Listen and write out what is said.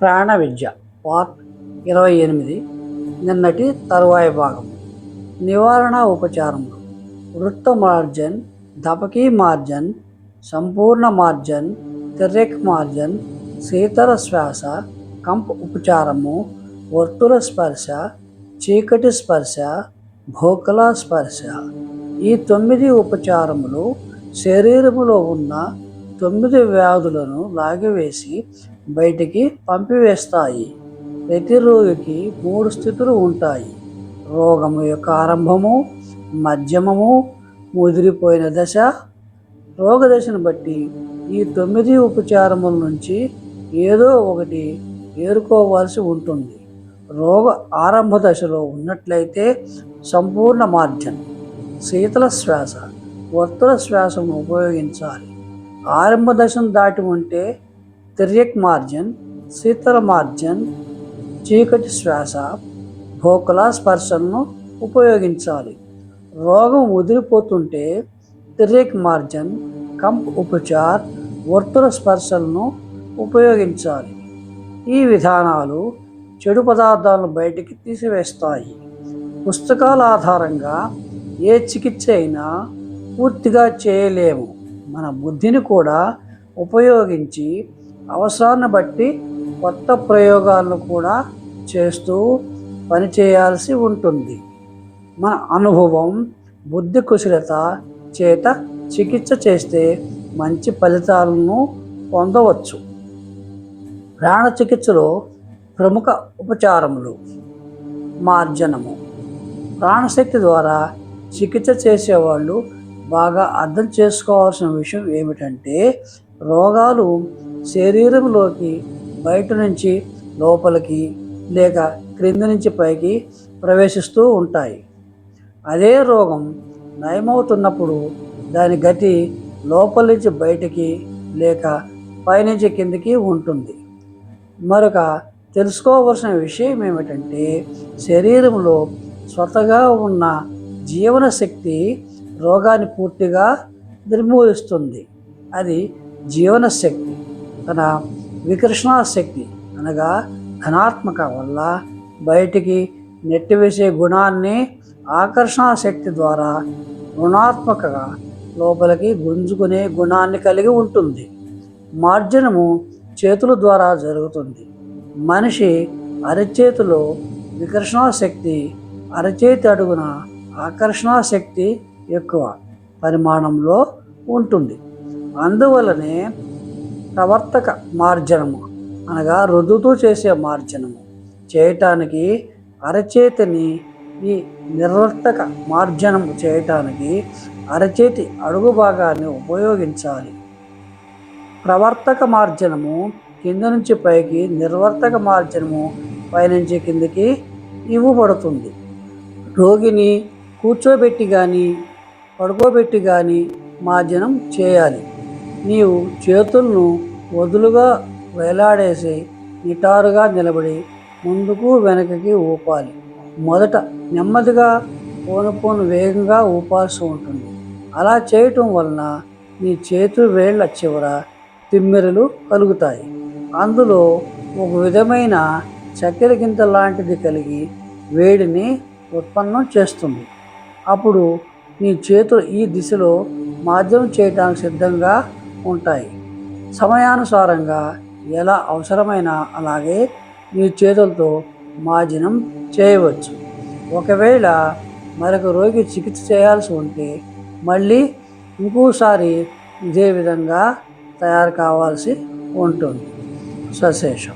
ప్రాణ విద్య పార్ట్ ఇరవై ఎనిమిది నిన్నటి తరువాయి భాగం. నివారణ ఉపచారములు వృత్త మార్జన్ దపకీ మార్జన్ సంపూర్ణ మార్జన్ తెర్రెక్ మార్జన్ శీతల శ్వాస కంప్ ఉపచారము వర్తుల స్పర్శ చీకటి స్పర్శ భోకల స్పర్శ. ఈ తొమ్మిది ఉపచారములు శరీరములో ఉన్న తొమ్మిది వ్యాధులను లాగివేసి బయటికి పంపివేస్తాయి. ప్రతి రోగికి మూడు స్థితులు ఉంటాయి. రోగము యొక్క ఆరంభము మధ్యమము ముదిరిపోయిన దశ. రోగ దశను బట్టి ఈ తొమ్మిది ఉపచారముల నుంచి ఏదో ఒకటి ఏరుకోవాల్సి ఉంటుంది. రోగ ఆరంభ దశలో ఉన్నట్లయితే సంపూర్ణ మార్జన్ శీతల శ్వాస వర్తుల శ్వాసను ఉపయోగించాలి. ఆరంభ దశను దాటి ఉంటే తిర్యక్ మార్జన్ శీతల మార్జన్ చీకటి శ్వాస భోకల స్పర్శలను ఉపయోగించాలి. రోగం వదిలిపోతుంటే తిర్యక్ మార్జన్ కంప్ ఉపచార్ వర్తుల స్పర్శలను ఉపయోగించాలి. ఈ విధానాలు చెడు పదార్థాలను బయటికి తీసివేస్తాయి. పుస్తకాల ఆధారంగా ఏ చికిత్స అయినా పూర్తిగా చేయలేము. మన బుద్ధిని కూడా ఉపయోగించి అవసరాన్ని బట్టి కొత్త ప్రయోగాలను కూడా చేస్తూ పనిచేయాల్సి ఉంటుంది. మన అనుభవం బుద్ధి కుశలత చేత చికిత్స చేస్తే మంచి ఫలితాలను పొందవచ్చు. ప్రాణ చికిత్సలో ప్రముఖ ఉపచారములు మార్జనము. ప్రాణశక్తి ద్వారా చికిత్స చేసేవాళ్ళు బాగా అర్థం చేసుకోవాల్సిన విషయం ఏమిటంటే రోగాలు శరీరంలోకి బయట నుంచి లోపలికి లేక క్రింది నుంచి పైకి ప్రవేశిస్తూ ఉంటాయి. అదే రోగం నయమవుతున్నప్పుడు దాని గతి లోపల నుంచి బయటికి లేక పైనుంచి కిందికి ఉంటుంది. మరొక తెలుసుకోవలసిన విషయం ఏమిటంటే శరీరంలో స్వతగా ఉన్న జీవన శక్తి రోగాన్ని పూర్తిగా నిర్మూలిస్తుంది. అది జీవన శక్తి. తన వికర్షణ శక్తి అనగా ధనాత్మక వల్ల బయటికి నెట్టివేసే గుణాన్ని ఆకర్షణ శక్తి ద్వారా రుణాత్మకగా లోపలికి గుంజుకునే గుణాన్ని కలిగి ఉంటుంది. మార్జనము చేతుల ద్వారా జరుగుతుంది. మనిషి అరచేతిలో వికర్షణ శక్తి అరచేతి అడుగున ఆకర్షణ శక్తి ఎక్కువ పరిమాణంలో ఉంటుంది. అందువలనే ప్రవర్తక మార్జనము అనగా రుద్దుతూ చేసే మార్జనము. చేయటానికి అరచేతిని ఈ నిర్వర్తక మార్జనం చేయటానికి అరచేతి అడుగు భాగాన్ని ఉపయోగించాలి. ప్రవర్తక మార్జనము కింద నుంచి పైకి నిర్వర్తక మార్జనము పైనుంచి కిందకి ఇవ్వబడుతుంది. రోగిని కూర్చోబెట్టి కానీ పడుకోబెట్టి కానీ మార్జనం చేయాలి. నీవు చేతులను వదులుగా వేలాడేసి నిటారుగా నిలబడి ముందుకు వెనకకి ఊపాలి. మొదట నెమ్మదిగా పోను పోను వేగంగా ఊపాల్సి ఉంటుంది. అలా చేయటం వలన నీ చేతు వేళ్ళ చివర తిమ్మెరలు కలుగుతాయి. అందులో ఒక విధమైన చక్కెర గింత లాంటిది కలిగి వేడిని ఉత్పన్నం చేస్తుంది. అప్పుడు నీ చేతులు ఈ దిశలో మాధ్యమం చేయడానికి సిద్ధంగా ఉంటాయి. సమయానుసారంగా ఎలా అవసరమైన అలాగే మీ చేతులతో మార్జనం చేయవచ్చు. ఒకవేళ మరొక రోగి చికిత్స చేయాల్సి ఉంటే మళ్ళీ ఇంకోసారి ఇదే విధంగా తయారు కావాల్సి ఉంటుంది. సశేషం.